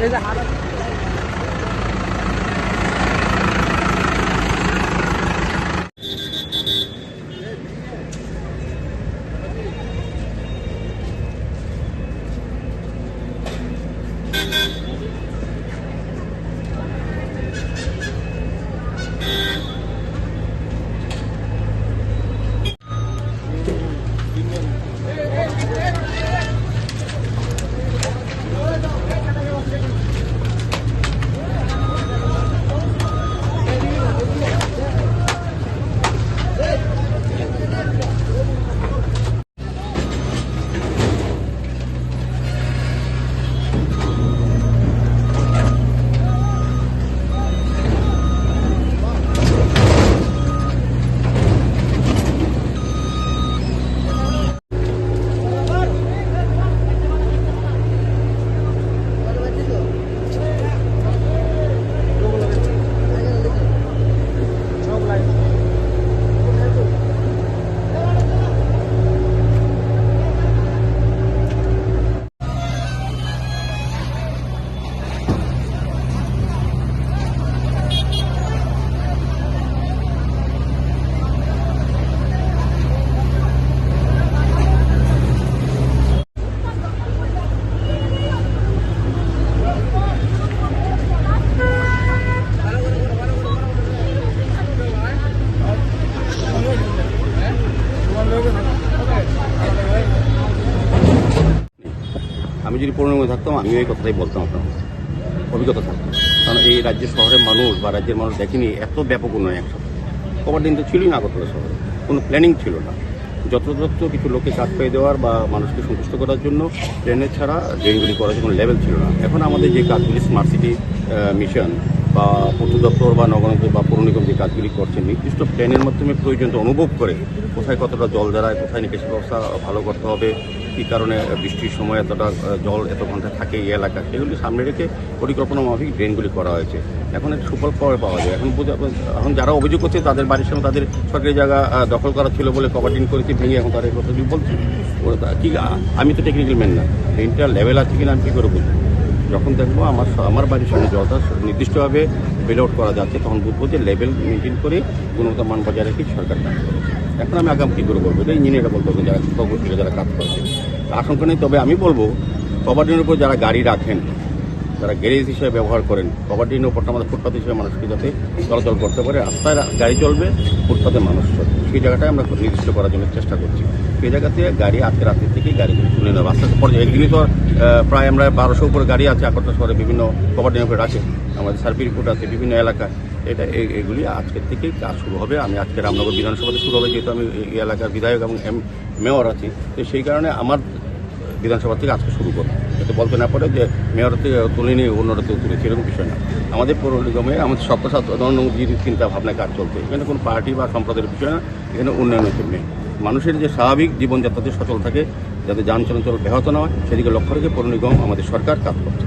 খবর এই আমি যদি পূর্ণমে থাকতাম, আমিও এই কথাটাই বলতাম আপনার অভিজ্ঞতা থাকতো। কারণ এই রাজ্যের শহরের মানুষ বা রাজ্যের মানুষ দেখেনি, এত ব্যাপক উন্নয়ন একসাথে। কবার দিন তো ছিলই না আগরতলা শহরে। কোনো প্ল্যানিং ছিল না। যত্রতত্র কিছু লোকে কাজ পেয়ে দেওয়ার বা মানুষকে সন্তুষ্ট করার জন্য ট্রেনের ছাড়া ড্রেনগুলি করার কোনো লেভেল ছিল না। এখন আমাদের যে কাজগুলি স্মার্ট সিটি মিশন বা পূর্ত দপ্তর বা নগরাঞ্চল বা পৌর নিগম যে কাজগুলি করছে নির্দিষ্ট প্ল্যানের মাধ্যমে প্রয়োজনটা অনুভব করে কোথায় কতটা জল দাঁড়ায়, কোথায় নিকাশি ব্যবস্থা ভালো করতে হবে কী কারণে বৃষ্টির সময় এতটা জল এত ঘণ্টা থাকে এই এলাকা, সেগুলি সামনে রেখে পরিকল্পনা মাফিক ড্রেনগুলি করা হয়েছে। এখন এর সুফল পরে পাওয়া যায়। এখন এখন যারা অভিযোগ করছে তাদের বাড়ির সামনে তাদের সরকারি জায়গা দখল করা ছিল বলে কভার ড্রেন করেছে, ভেঙে এখন তারা এই কথাগুলি বলছে কি আমি তো টেকনিক্যাল ম্যান না। ড্রেনটা লেভেল আছে কিনা আমি কী করে বুঝব? যখন দেখব আমার আমার বাড়ির সামনে জলটা নির্দিষ্টভাবে বেল আউট করা যাচ্ছে, তখন বুঝব যে লেভেল মেনটেন করে গুণগত মান বজায় রেখে সরকার কাজ করেছে। এখন আমি আগাম কী করে বলব এটা ইঞ্জিনিয়াররা বলতে হবে যারা কর্মচারীরা যারা কাজ করছে আশঙ্কা নেই, তবে আমি বলব কভারডিনের উপর যারা গাড়ি রাখেন যারা গ্যারেজ হিসেবে ব্যবহার করেন কভারডিনের উপরটা আমাদের ফুটপাথ হিসেবে মানুষকে যাতে চলাচল করতে পারে, রাস্তায় গাড়ি চলবে ফুটপাথে মানুষ চলবে। সেই জায়গাটায় আমরা নির্দিষ্ট করার জন্য চেষ্টা করছি। সেই জায়গাতে গাড়ি আজকে রাত্রি থেকেই গাড়িগুলি তুলে নেওয়া আস্তে পর্যায়ে একদিনই তো প্রায় আমরা বারোশো উপরে গাড়ি আছে, আকর্ষণ শহরে বিভিন্ন কভারডিনের উপরে রাখে। আমাদের সার্ভি রিপোর্ট আছে, বিভিন্ন এলাকায়। এটা এগুলি আজকের থেকেই কাজ শুরু হবে। আমি আজকে রামনগর বিধানসভাতে শুরু হবে, যেহেতু আমি এই এলাকার বিধায়ক এবং মেয়র আছি। তো সেই কারণে আমার বিধানসভা থেকে আজকে শুরু করব। এতে বলতে না পারে যে মেয়র থেকে তুলে নিয়ে অন্যরা কেউ তুলেছে এরকম বিষয় না। আমাদের পৌর নিগমে, আমাদের সত্যসাধারণ চিন্তা ভাবনায় কাজ চলছে। এখানে কোনো পার্টি বা সম্প্রদায়ের বিষয় না, এখানে উন্নয়নের জন্য মানুষের যে স্বাভাবিক জীবনযাত্রাতে সচল থাকে, যাতে যান চলাচল ব্যাহত না হয়, সেদিকে লক্ষ্য রেখে পৌর নিগম আমাদের সরকার কাজ করছে।